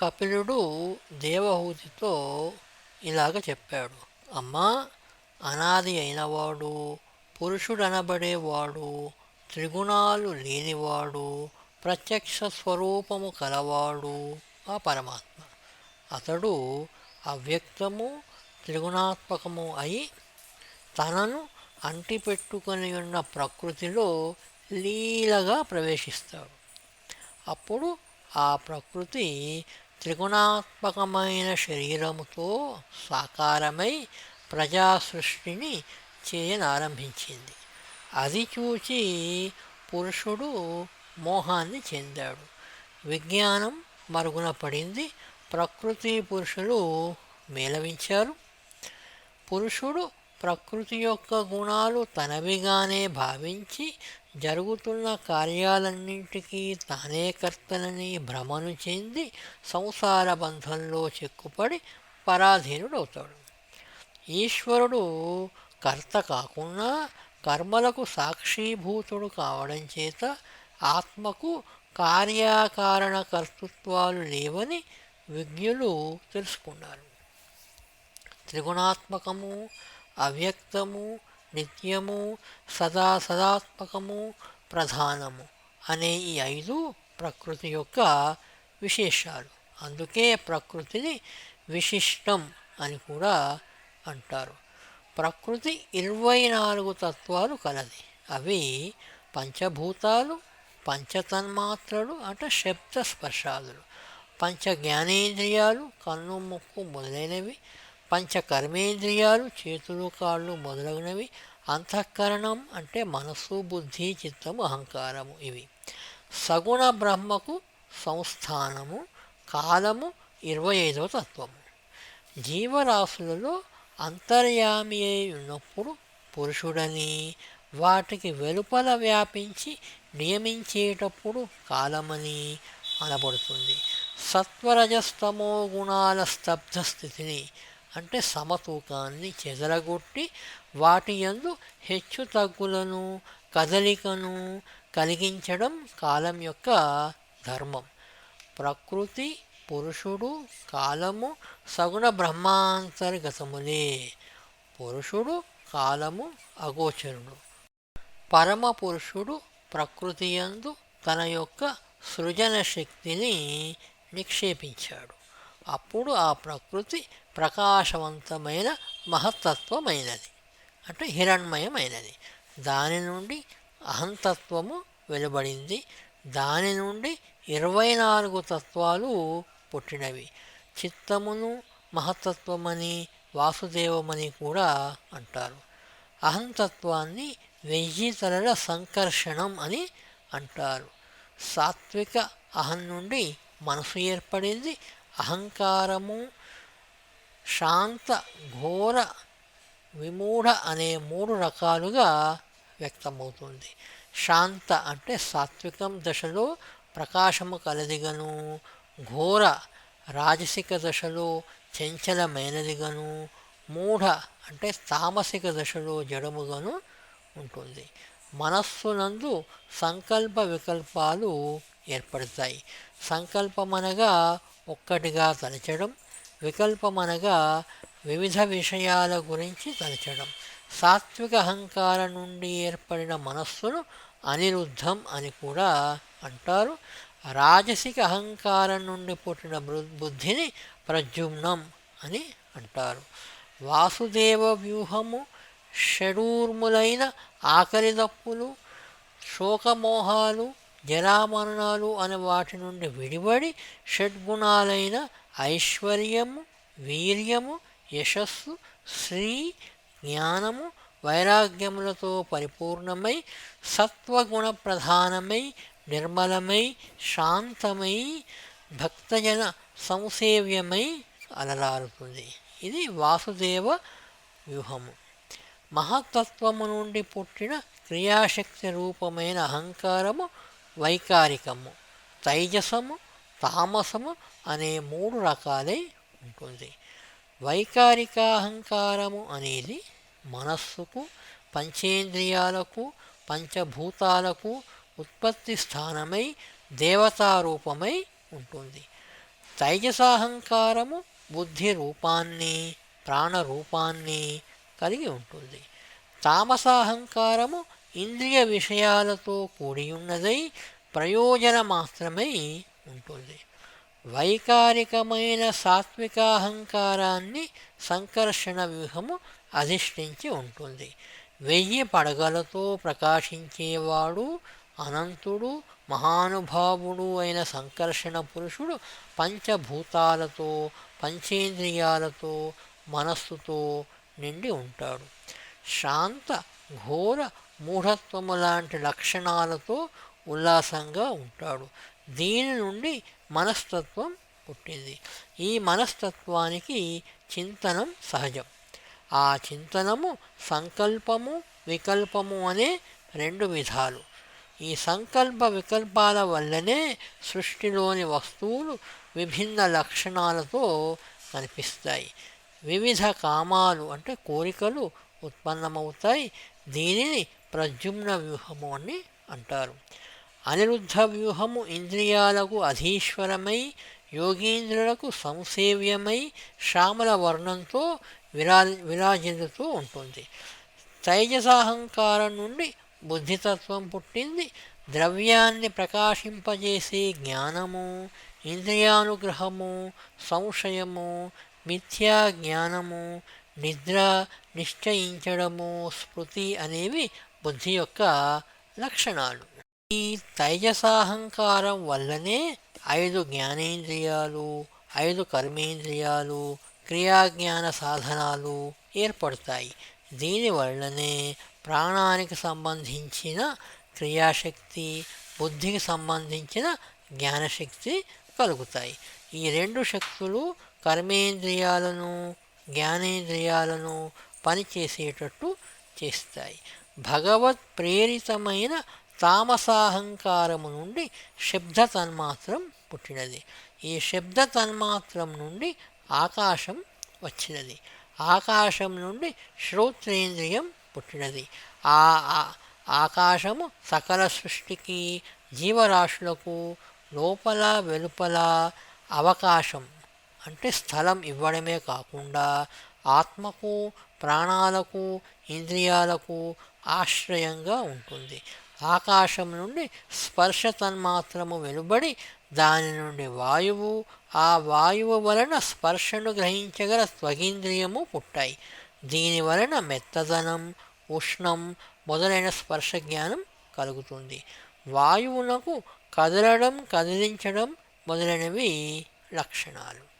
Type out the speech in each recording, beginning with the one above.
కపిలుడు దేవహూతితో ఇలాగ చెప్పాడు. అమ్మా అనాది అయినవాడు పురుషుడనబడేవాడు త్రిగుణాలు లేనివాడు ప్రత్యక్ష స్వరూపము కలవాడు ఆ పరమాత్మ. అతడు అవ్యక్తము త్రిగుణాత్మకము అయి తనను అంటిపెట్టుకొని ఉన్న ప్రకృతిలో లీలగా ప్రవేశిస్తాడు. అప్పుడు ఆ ప్రకృతి త్రిగుణాత్మకమైన శరీరముతో సాకారమై ప్రజా సృష్టిని చేయనారంభించింది. అది చూచి పురుషుడు మోహాన్ని చెందాడు. విజ్ఞానం మరుగున పడింది. ప్రకృతి పురుషులు మేలవించారు పురుషుడు ప్రకృతి యొక్క గుణాలు తనవిగానే భావించి జరుగుతున్న కార్యాలన్నింటికీ తానే కర్తనని భ్రమను చెంది సంసార బంధంలో చిక్కుపడి పరాధీనుడవుతాడు. ఈశ్వరుడు కర్త కాకుండా కర్మలకు సాక్షీభూతుడు కావడం చేత ఆత్మకు కార్యకారణ కర్తృత్వాలు లేవని విజ్ఞులు తెలుసుకున్నారు. త్రిగుణాత్మకము అవ్యక్తము నిత్యము సదా సదాత్మకము ప్రధానము అనే ఈ ఐదు ప్రకృతి యొక్క విశేషాలు. అందుకే ప్రకృతిని విశిష్టం అని కూడా అంటారు. ప్రకృతి ఇరవై నాలుగు తత్వాలు కలది. అవి పంచభూతాలు పంచతన్మాత్రలు అంటే శబ్ద స్పర్శాదులు పంచ జ్ఞానేంద్రియాలు కన్ను ముక్కు మొదలైనవి పంచకర్మేంద్రియాలు చేతులు కాళ్ళు మొదలగునవి అంతఃకరణం అంటే మనస్సు బుద్ధి చిత్తము అహంకారము ఇవి. సగుణ బ్రహ్మకు సంస్థానము కాలము ఇరవై ఐదవ తత్వము. జీవరాశులలో అంతర్యామి అయి ఉన్నప్పుడు పురుషుడని వాటికి వెలుపల వ్యాపించి నియమించేటప్పుడు కాలమని అనబడుతుంది. సత్వరజస్తమో గుణాల స్తబ్ధ స్థితిని అంటే సమతూకాన్ని చెదరగొట్టి వాటి యందు హెచ్చు తగ్గులను కదలికను కలిగించడం కాలం యొక్క ధర్మం. ప్రకృతి పురుషుడు కాలము సగుణ బ్రహ్మాంతర్గతములే. పురుషుడు కాలము అగోచరుడు. పరమ పురుషుడు ప్రకృతి యందు తన యొక్క సృజన శక్తిని నిక్షేపించాడు. అప్పుడు ఆ ప్రకృతి ప్రకాశవంతమైన మహత్తత్వమైనది. అంటే హిరణ్మయమైనది. దాని నుండి అహంతత్వము వెలువడింది. దాని నుండి ఇరవై నాలుగు తత్వాలు పుట్టినవి. చిత్తమును మహత్తత్వమని వాసుదేవమని కూడా అంటారు. అహంతత్వాన్ని వెయ్యి తలల సంకర్షణం అని అంటారు. సాత్విక అహం నుండి మనసు ఏర్పడింది. అహంకారము శాంత ఘోర విమూఢ అనే మూడు రకాలుగా వ్యక్తమవుతుంది. శాంత అంటే సాత్వికం దశలో ప్రకాశము కలదిగను ఘోర రాజసిక దశలో చంచలమైనదిగను మూఢ అంటే తామసిక దశలో జడముగాను ఉంటుంది. మనస్సునందు సంకల్ప వికల్పాలు ఏర్పడతాయి. సంకల్పమనగా ఒక్కటిగా తలచడం వికల్పం అనగా వివిధ విషయాల గురించి తలచడం. సాత్విక అహంకారం నుండి ఏర్పడిన మనస్సును అనిరుద్ధం అని కూడా అంటారు. రాజసిక అహంకారం నుండి పుట్టిన బుద్ధిని ప్రజుమ్నం అని అంటారు. వాసుదేవ వ్యూహము షడూర్ములైన ఆకలి దప్పులు శోకమోహాలు జరామరణాలు అనే వాటి నుండి విడిబడి షడ్గుణాలైన ఐశ్వర్యము వీర్యము యశస్సు శ్రీ జ్ఞానము వైరాగ్యములతో పరిపూర్ణమై సత్వగుణ ప్రధానమై నిర్మలమై శాంతమై భక్తజన సంసేవ్యమై అలరారుతుంది. ఇది వాసుదేవ వ్యూహము. మహతత్వము నుండి పుట్టిన క్రియాశక్తి రూపమైన అహంకారము వైకారికము తైజసము తామసము అనే మూడు రకాలై ఉంటుంది. వైకారిక అహంకారము అనేది మనస్సుకు పంచేంద్రియాలకు పంచభూతాలకు ఉత్పత్తి స్థానమై దేవతారూపమై ఉంటుంది. తైజసాహంకారము బుద్ధి రూపాన్ని ప్రాణరూపాన్ని కలిగి ఉంటుంది. తామసాహంకారము ఇంద్రియ విషయాలతో కూడి ఉన్నదై ప్రయోజన మాత్రమై ఉంటుంది. వైకారికమైన సాత్వికాహంకారాన్ని సంకర్షణ వ్యూహము అధిష్ఠించి ఉంటుంది. వెయ్యి పడగలతో ప్రకాశించేవాడు అనంతుడు మహానుభావుడు అయిన సంకర్షణ పురుషుడు పంచభూతాలతో పంచేంద్రియాలతో మనస్సుతో నిండి ఉంటాడు. శాంత ఘోర మూఢత్వము లాంటి లక్షణాలతో ఉల్లాసంగా ఉంటాడు. దీని నుండి మనస్తత్వం పుట్టింది. ఈ మనస్తత్వానికి చింతనం సహజం. ఆ చింతనము సంకల్పము వికల్పము అనే రెండు విధాలు. ఈ సంకల్ప వికల్పాల వల్లనే సృష్టిలోని వస్తువులు విభిన్న లక్షణాలతో కనిపిస్తాయి. వివిధ కామాలు అంటే కోరికలు ఉత్పన్నమవుతాయి. దీనిని ప్రద్యుమ్న వ్యూహము అని అంటారు. అనిరుద్ధ వ్యూహము ఇంద్రియాలకు అధీశ్వరమై యోగీంద్రులకు సంసేవ్యమై శ్యామల వర్ణంతో విరా విరాజిల్లుతూ ఉంటుంది. తైజసాహంకారం నుండి బుద్ధితత్వం పుట్టింది. ద్రవ్యాన్ని ప్రకాశింపజేసే జ్ఞానము ఇంద్రియానుగ్రహము సంశయము మిథ్యా జ్ఞానము నిద్ర నిశ్చయించడము స్మృతి అనేవి బుద్ధి యొక్క లక్షణాలు. ఈ తైజసాహంకారం వల్లనే ఐదు జ్ఞానేంద్రియాలు ఐదు కర్మేంద్రియాలు క్రియాజ్ఞాన సాధనాలు ఏర్పడతాయి. దీనివల్లనే ప్రాణానికి సంబంధించిన క్రియాశక్తి బుద్ధికి సంబంధించిన జ్ఞానశక్తి కలుగుతాయి. ఈ రెండు శక్తులు కర్మేంద్రియాలను జ్ఞానేంద్రియాలను పనిచేసేటట్టు చేస్తాయి. భగవత్ ప్రేరితమైన తామసాహంకారము నుండి శబ్ద తన్మాత్రం పుట్టినది. ఈ శబ్ద తన్మాత్రం నుండి ఆకాశం వచ్చినది. ఆకాశం నుండి శ్రోత్రేంద్రియం పుట్టినది. ఆ ఆకాశము సకల సృష్టికి జీవరాశులకు లోపల వెలుపల అవకాశం అంటే స్థలం ఇవ్వడమే కాకుండా ఆత్మకు ప్రాణాలకు ఇంద్రియాలకు ఆశ్రయంగా ఉంటుంది. ఆకాశం నుండి స్పర్శ తన్మాత్రము వెలుబడి దాని నుండి వాయువు ఆ వాయువు వలన స్పర్శను గ్రహించగల త్వగీంద్రియము పుట్టాయి. దీని వలన మెత్తదనం ఉష్ణం మొదలైన స్పర్శ జ్ఞానం కలుగుతుంది. వాయువునకు కదలడం కదిలించడం మొదలైనవి లక్షణాలు.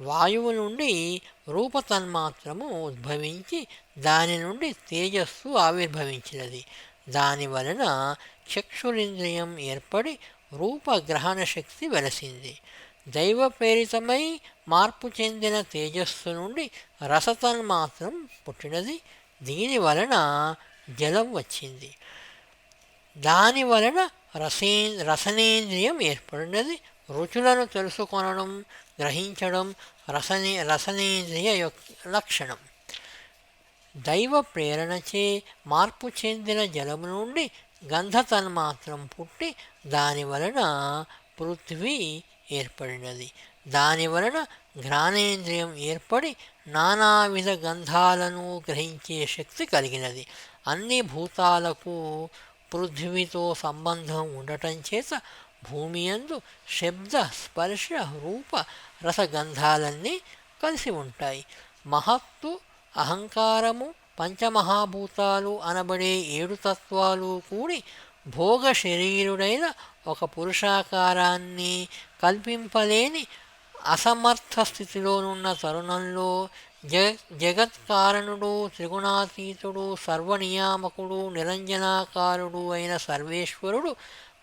వాయువు నుండి రూపతన్మాత్రము ఉద్భవించి దాని నుండి తేజస్సు ఆవిర్భవించినది. దాని వలన చక్షురింద్రియం ఏర్పడి రూపగ్రహణ శక్తి వెలసింది. దైవ ప్రేరితమై మార్పు చెందిన తేజస్సు నుండి రసతన్మాత్రం పుట్టినది. దీని వలన జలం వచ్చింది. దాని వలన రసే రసనేంద్రియం ఏర్పడినది. రుచులను తెలుసుకొనడం గ్రహించడం రసనే రసనేంద్రియ లక్షణం. దైవ ప్రేరణచే మార్పు చెందిన జలము నుండి గంధ తన్మాత్రం పుట్టి దాని వలన పృథ్వీ ఏర్పడినది. దాని వలన ఘ్రాణేంద్రియం ఏర్పడి నానావిధ గంధాలను గ్రహించే శక్తి కలిగినది. అన్ని భూతాలకు పృథ్వీతో సంబంధం ఉండటం చేత భూమియందు శబ్ద స్పర్శ రూప రసగంధాలన్నీ కలిసి ఉంటాయి. మహత్తు అహంకారము పంచమహాభూతాలు అనబడే ఏడు తత్వాలు కూడి భోగ శరీరుడైన ఒక పురుషాకారాన్ని కల్పింపలేని అసమర్థ స్థితిలోనున్న తరుణంలో జగ జగత్కారణుడు త్రిగుణాతీతుడు సర్వనియామకుడు నిరంజనాకారుడు అయిన సర్వేశ్వరుడు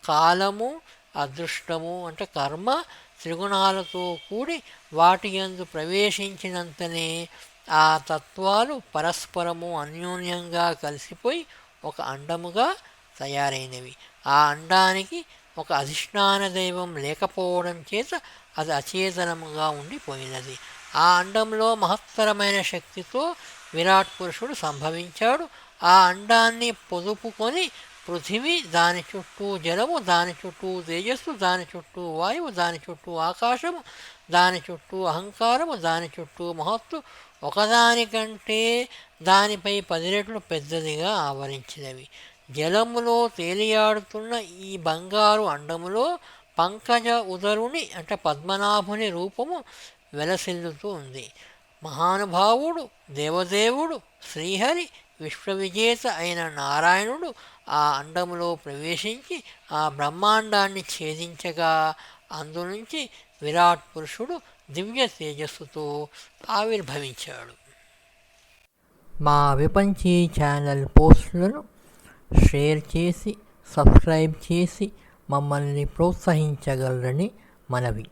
కాలము అదృష్టము అంటే కర్మ త్రిగుణాలతో కూడి వాటి యందు ప్రవేశించినంతనే ఆ తత్వాలు పరస్పరము అన్యోన్యంగా కలిసిపోయి ఒక అండముగా తయారైనవి. ఆ అండానికి ఒక అధిష్టాన దైవం లేకపోవడం చేత అది అచేతనముగా ఉండిపోయినది. ఆ అండంలో మహత్తరమైన శక్తితో విరాట్ పురుషుడు సంభవించాడు. ఆ అండాన్ని పొదుపుకొని పృథివీ దాని చుట్టూ జలము దాని చుట్టూ తేజస్సు దాని చుట్టూ వాయువు దాని చుట్టూ ఆకాశము దాని చుట్టూ అహంకారము దాని చుట్టూ మహత్తు. ఒకదానికంటే దానిపై పది రెట్లు పెద్దదిగా ఆవరించినవి. జలములో తేలియాడుతున్న ఈ బంగారు అండములో పంకజ ఉదరుని అంటే పద్మనాభుని రూపము వెలసిల్లుతూ ఉంది. మహానుభావుడు దేవదేవుడు శ్రీహరి విశ్వవిజేత అయిన నారాయణుడు ఆ అండములో ప్రవేశించి ఆ బ్రహ్మాండాన్ని ఛేదించగా అందు నుంచి విరాట్ పురుషుడు దివ్య తేజస్సుతో ఆవిర్భవించాడు. మా విపంచీ ఛానల్ పోస్టులను షేర్ చేసి సబ్స్క్రైబ్ చేసి మమ్మల్ని ప్రోత్సహించగలరని మనవి.